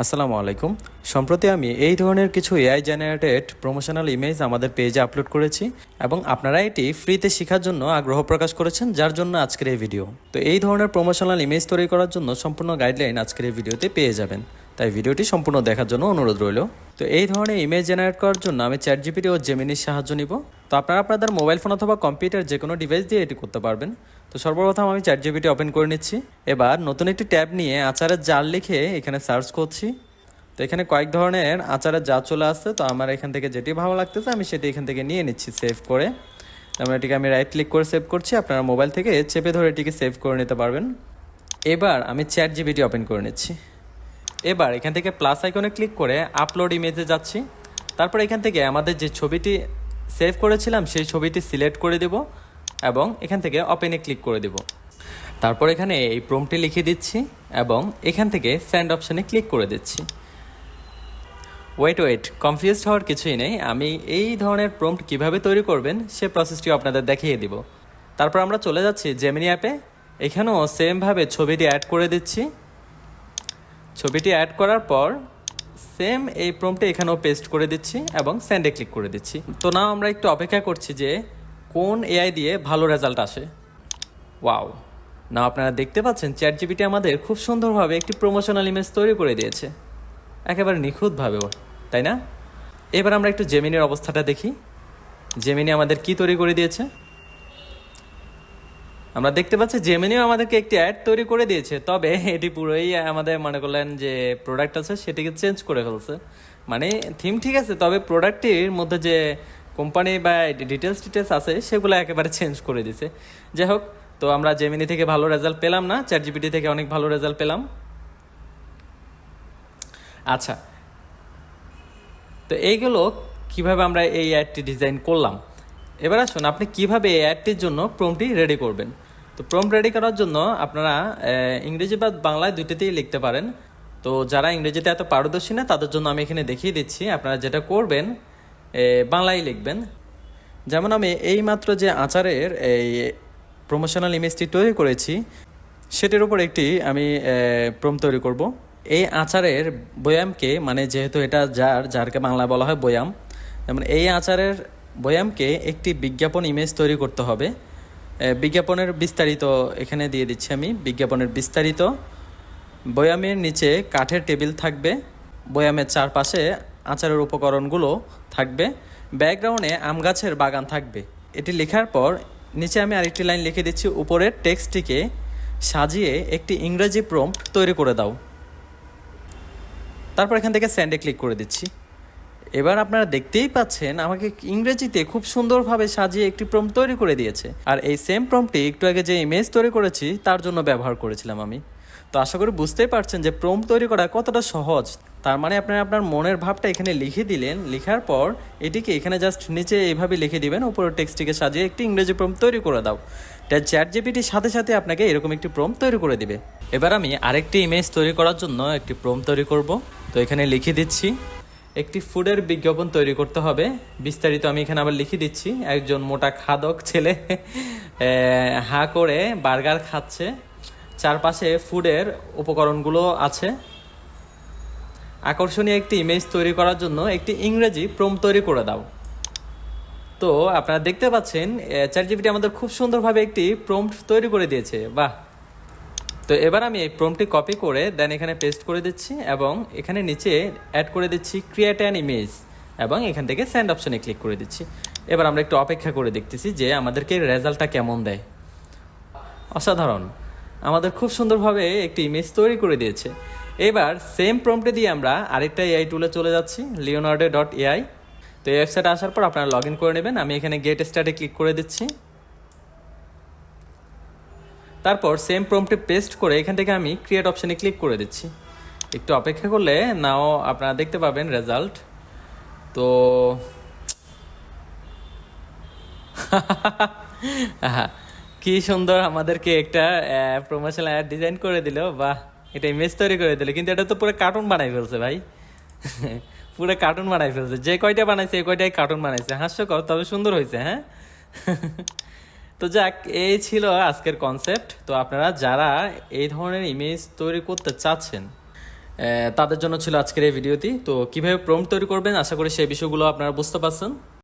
আসসালামু আলাইকুম। সম্প্রতি আমি এই ধরনের কিছু এআই জেনারেটেড প্রমোশনাল ইমেজ আমাদের পেজে আপলোড করেছি এবং আপনারা এটি ফ্রিতে শেখার জন্য আগ্রহ প্রকাশ করেছেন, যার জন্য আজকের এই ভিডিও তো এই ধরনের প্রমোশনাল ইমেজ তৈরি করার জন্য সম্পূর্ণ গাইডলাইন আজকের এই ভিডিওতে পেয়ে যাবেন। তাই ভিডিওটি সম্পূর্ণ দেখার জন্য অনুরোধ রইল। তো এই ধরনের ইমেজ জেনারেট করার জন্য আমি চ্যাট জিপিটি ও জেমিনির সাহায্য নিব। তো আপনারা আপনাদের মোবাইল ফোন অথবা কম্পিউটার যে কোনো ডিভাইস দিয়ে এটি করতে পারবেন। তো সর্বপ্রথম আমি চ্যাট জিবিটি ওপেন করে নিচ্ছি। এবার নতুন একটি ট্যাব নিয়ে আচারের জাল লিখে এখানে সার্চ করছি। তো এখানে কয়েক ধরনের আচারের জাল চলে আসছে। তো আমার এখান থেকে যেটি ভালো লাগতেছে, আমি সেটি এখান থেকে নিয়ে নিচ্ছি সেভ করে। তারপরে এটিকে আমি রাইট ক্লিক করে সেভ করছি। আপনারা মোবাইল থেকে চেপে ধরে এটিকে সেভ করে নিতে পারবেন। এবার আমি চ্যাট জিবিটি ওপেন করে নিচ্ছি। এবার এখান থেকে প্লাস আইকনে ক্লিক করে আপলোড ইমেজে যাচ্ছি। তারপর এখান থেকে আমাদের যে ছবিটি সেভ করেছিলাম, সেই ছবিটি সিলেক্ট করে দেব এবং এখান থেকে ওপেনে ক্লিক করে দেব। তারপর এখানে এই প্রমটি লিখে দিচ্ছি এবং এখান থেকে স্যান্ড অপশানে ক্লিক করে দিচ্ছি। ওয়েট ওয়েট, কনফিউজড হওয়ার কিছুই নেই। আমি এই ধরনের প্রম্পট কীভাবে তৈরি করবেন, সে প্রসেসটি আপনাদের দেখিয়ে দিব। তারপর আমরা চলে যাচ্ছি জেমিনি অ্যাপে এখানেও সেমভাবে ছবিটি অ্যাড করে দিচ্ছি। ছবিটি অ্যাড করার পর সেম এই প্রম্পটে এখানেও পেস্ট করে দিচ্ছি এবং স্যান্ডে ক্লিক করে দিচ্ছি। তো না আমরা একটু অপেক্ষা করছি যে কোন এআই দিয়ে ভালো রেজাল্ট আসে। ওয়াও না আপনারা দেখতে পাচ্ছেন চ্যাট জিপিটি আমাদের খুব সুন্দরভাবে একটি প্রমোশনাল ইমেজ তৈরি করে দিয়েছে। একেবারে নিখুঁতভাবেও তাই না? এবার আমরা একটু জেমিনির অবস্থাটা দেখি। জেমিনি আমাদের কি তৈরি করে দিয়েছে? আমরা দেখতে পাচ্ছি জেমিনিও আমাদেরকে একটি অ্যাড তৈরি করে দিয়েছে, তবে এটি পুরোই আমাদের মনে করলেন যে প্রোডাক্ট আছে, সেটিকে চেঞ্জ করে ফেলছে। মানে থিম ঠিক আছে, তবে প্রোডাক্টটির মধ্যে যে কোম্পানি বা ডিটেলস ডিটেলস আছে, সেগুলো একেবারে চেঞ্জ করে দিছে যাই হোক, তো আমরা জেমিনি থেকে ভালো রেজাল্ট পেলাম না চ্যাট জিপিটি থেকে অনেক ভালো রেজাল্ট পেলাম। আচ্ছা তো এইগুলো কীভাবে আমরা এই অ্যাডটি ডিজাইন করলাম। এবার আসুন, আপনি কীভাবে এই অ্যাডটির জন্য প্রমটি রেডি করবেন? তো প্রম রেডি করার জন্য আপনারা ইংরেজি বা বাংলায় দুইটাতেই লিখতে পারেন। তো যারা ইংরেজিতে এত পারদর্শী না, তাদের জন্য আমি এখানে দেখিয়ে দিচ্ছি, আপনারা যেটা করবেন বাংলায় লিখবেন। যেমন আমি এই মাত্র যে আচারের এই প্রমোশনাল ইমেজটি তৈরি করেছি, সেটির উপর একটি আমি প্রম তৈরি করব। এই আচারের বয়ামকে মানে যেহেতু এটা যার, যারকে বাংলা বলা হয় বয়াম, যেমন এই আচারের বয়ামকে একটি বিজ্ঞাপন ইমেজ তৈরি করতে হবে। বিজ্ঞাপনের বিস্তারিত এখানে দিয়ে দিচ্ছি আমি। বিজ্ঞাপনের বিস্তারিত। বয়ামের নিচে কাঠের টেবিল থাকবে। বয়ামের চারপাশে আচারের উপকরণগুলো থাকবে। ব্যাকগ্রাউন্ডে আম গাছের বাগান থাকবে। এটি লেখার পর নিচে আমি আরেকটি লাইন লিখে দিচ্ছি। উপরের টেক্সটটিকে সাজিয়ে একটি ইংরেজি প্রম্পট তৈরি করে দাও। তারপর এখান থেকে স্যান্ডে ক্লিক করে দিচ্ছি। এবার আপনারা দেখতেই পাচ্ছেন, আমাকে ইংরেজিতে খুব সুন্দরভাবে সাজিয়ে একটি প্রম্প তৈরি করে দিয়েছে। আর এই সেম প্রম্পটি একটু আগে যে ইমেজ তৈরি করেছি, তার জন্য ব্যবহার করেছিলাম আমি। তো আশা করি বুঝতেই পারছেন যে প্রম্প তৈরি করা কতটা সহজ। তার মানে আপনি আপনার মনের ভাবটা এখানে লিখে দিলেন। লেখার পর এটিকে এখানে জাস্ট নিচে এইভাবে লিখে দিবেন, উপরের টেক্সটিকে সাজিয়ে একটি ইংরেজি প্রম্প তৈরি করে দাও। এটা চ্যাট জিপিটির সাথে সাথে আপনাকে এরকম একটি প্রম্প তৈরি করে দিবে। এবার আমি আরেকটি ইমেজ তৈরি করার জন্য একটি প্রম্প তৈরি করব। তো এখানে লিখে দিচ্ছি একটি ফুডের বিজ্ঞাপন তৈরি করতে হবে। বিস্তারিত আমি এখানে আবার লিখে দিচ্ছি। একজন মোটা খাদক ছেলে হা করে বার্গার খাচ্ছে। চারপাশে ফুডের উপকরণগুলো আছে। আকর্ষণীয় একটি ইমেজ তৈরি করার জন্য একটি ইংরেজি প্রম তৈরি করে দাও। তো, আপনারা দেখতে পাচ্ছেন চ্যাট জিপিটি আমাদের খুব সুন্দরভাবে একটি প্রম্পট তৈরি করে দিয়েছে। বাহ! তো এবার আমি এই প্রমটি কপি করে দেন এখানে পেস্ট করে দিচ্ছি এবং এখানে নিচে অ্যাড করে দিচ্ছি ক্রিয়েট অ্যান ইমেজ এবং এখান থেকে সেন্ড অপশনে ক্লিক করে দিচ্ছি। এবার আমরা একটু অপেক্ষা করে দেখতেছি যে আমাদেরকে রেজাল্টটা কেমন দেয়। অসাধারণ। আমাদের খুব সুন্দরভাবে একটি ইমেজ তৈরি করে দিয়েছে। এবার সেম প্রম্পটে দিয়ে আমরা আরেকটা এআই টুলে চলে যাচ্ছি লিওনার্ডো ডট এআই তো এই ওয়েবসাইটে আসার পর আপনারা লগ ইন করে নেবেন। আমি এখানে গেট স্টার্টে ক্লিক করে দিচ্ছি। তারপর সেম প্রম্পটে পেস্ট করে এখান থেকে আমি ক্রিয়েট অপশনে ক্লিক করে দিচ্ছি। একটু অপেক্ষা করলে নাও আপনারা দেখতে পাবেন রেজাল্ট তো কি সুন্দর আমাদেরকে একটা প্রমোশনাল অ্যাড ডিজাইন করে দিল। বাহ এটা ইমেজ তৈরি করে দিল। কিন্তু এটা তো পুরো কার্টুন বানাই ফেলছে ভাই। পুরো কার্টুন বানাই ফেলছে। যে কয়টা বানাইছে এই কয়টাই কার্টুন বানাইছে। হাস্যকর, তবে সুন্দর হয়েছে হ্যাঁ? তো যাক, এই ছিল আজকের কনসেপ্ট তো আপনারা যারা এই ধরনের ইমেজ তৈরি করতে চাচ্ছেন তাদের জন্য ছিল আজকের এই ভিডিওটি। তো কীভাবে প্রম তৈরি করবেন, আশা করি সেই বিষয়গুলো আপনারা বুঝতে পারছেন।